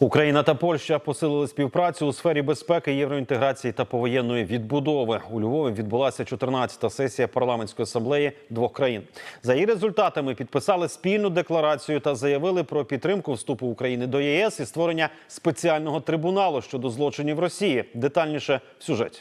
Україна та Польща посилили співпрацю у сфері безпеки, євроінтеграції та повоєнної відбудови. У Львові відбулася 14-та сесія парламентської асамблеї двох країн. За її результатами підписали спільну декларацію та заявили про підтримку вступу України до ЄС і створення спеціального трибуналу щодо злочинів Росії. Детальніше в сюжеті.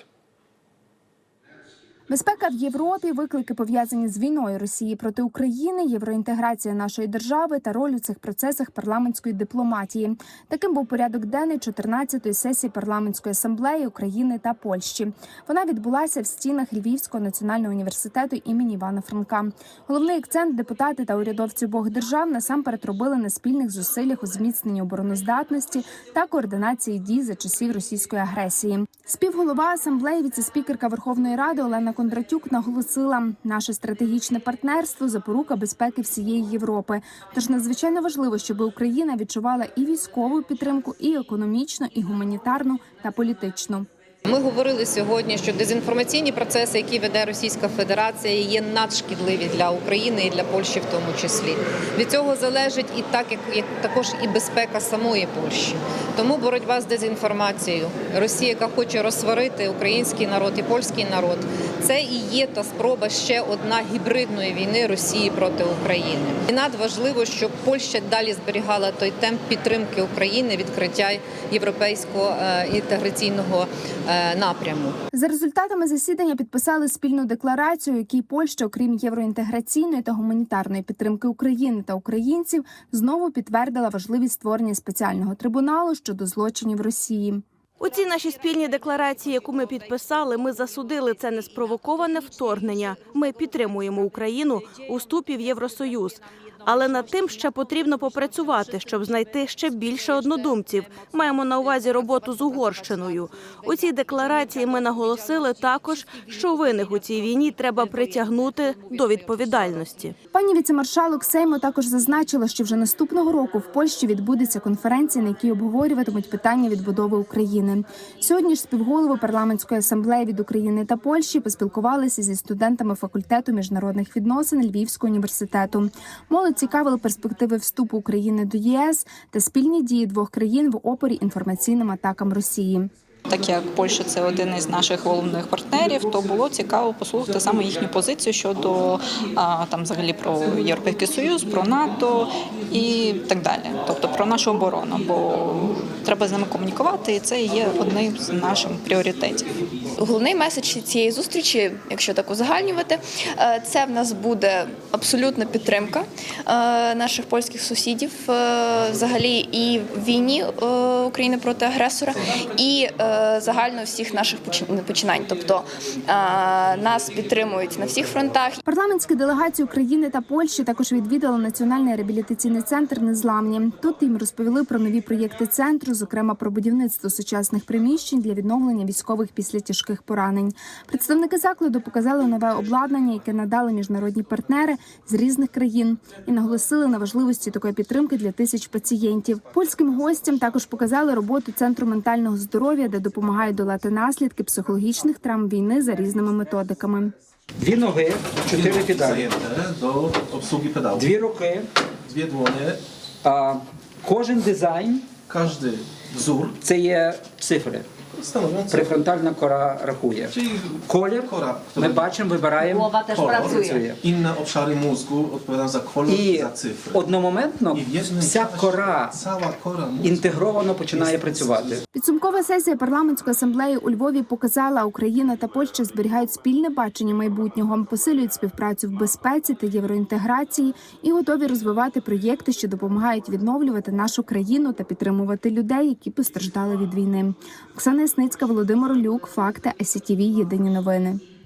Безпека в Європі, виклики пов'язані з війною Росії проти України, євроінтеграція нашої держави та роль у цих процесах парламентської дипломатії. Таким був порядок денний 14-ї сесії парламентської асамблеї України та Польщі. Вона відбулася в стінах Львівського національного університету імені Івана Франка. Головний акцент депутати та урядовці обох держав насамперед робили на спільних зусиллях у зміцненні обороноздатності та координації дій за часів російської агресії. Співголова асамблеї, віцеспікерка Верховної Ради Олена Кондратюк наголосила, наше стратегічне партнерство запорука безпеки всієї Європи. Тож надзвичайно важливо, щоб Україна відчувала і військову підтримку, і економічну, і гуманітарну та політичну. Ми говорили сьогодні, що дезінформаційні процеси, які веде Російська Федерація, є надшкідливі для України і для Польщі, в тому числі. Від цього залежить і так, як, також і безпека самої Польщі. Тому боротьба з дезінформацією, Росія, яка хоче розсварити український народ і польський народ, це і є та спроба ще одна гібридної війни Росії проти України. І надважливо, щоб Польща далі зберігала той темп підтримки України, відкриття європейського е, інтеграційного е, напряму. За результатами засідання підписали спільну декларацію, якій Польща, окрім євроінтеграційної та гуманітарної підтримки України та українців, знову підтвердила важливість створення спеціального трибуналу щодо злочинів Росії. У цій нашій спільній декларації, яку ми підписали, ми засудили це неспровоковане вторгнення. Ми підтримуємо Україну у вступі в Євросоюз. Але над тим ще потрібно попрацювати, щоб знайти ще більше однодумців. Маємо на увазі роботу з Угорщиною. У цій декларації ми наголосили також, що винних у цій війні треба притягнути до відповідальності. Пані віцемаршалок Сейму також зазначила, що вже наступного року в Польщі відбудеться конференція, на якій обговорюватимуть питання відбудови України. Сьогодні ж співголови парламентської асамблеї від України та Польщі поспілкувалися зі студентами факультету міжнародних відносин Львівського університету. Молодь цікавили перспективи вступу України до ЄС та спільні дії двох країн в опорі інформаційним атакам Росії. Так як Польща це один із наших головних партнерів, то було цікаво послухати саме їхню позицію щодо там, взагалі про Європейський Союз, про НАТО і так далі. Тобто про нашу оборону, бо треба з ними комунікувати, і це є одним з наших пріоритетів. Головний меседж цієї зустрічі, якщо так узагальнювати, е, це в нас буде абсолютна підтримка е, наших польських сусідів, е, взагалі і в війні України проти агресора, і загально всіх наших почин- починань. Тобто е, нас підтримують на всіх фронтах. Парламентські делегації України та Польщі також відвідали національний реабілітаційний центр Незламні. Тут їм розповіли про нові проєкти центру, зокрема про будівництво сучасних приміщень для відновлення військових після тяжких поранень. Представники закладу показали нове обладнання, яке надали міжнародні партнери з різних країн, і наголосили на важливості такої підтримки для тисяч пацієнтів. Польським гостям також показали роботу центру ментального здоров'я, де допомагають долати наслідки психологічних травм війни за різними методиками. Дві ноги, чотири педалі, до обслуги obsługi дві руки. дві двоє. А, кожен дизайн кожен wzór це є цифри. Stanowiący, Префронтальна кора рахує. Колір ми бачимо, вибираємо. kolor, Працює. inne obszary mózgu odpowiadają za kolor i І za cyfry. одномоментно вся кора cała kora mózgu інтегровано починає працювати. Підсумкова сесія парламентської асамблеї у Львові показала, Україна та Польща зберігають спільне бачення майбутнього, посилюють співпрацю в безпеці та євроінтеграції і готові розвивати проєкти, що допомагають відновлювати нашу країну та підтримувати людей, які постраждали від війни. Оксана Ясницька, Володимир Люк, факти СІТІВІ, Єдині новини.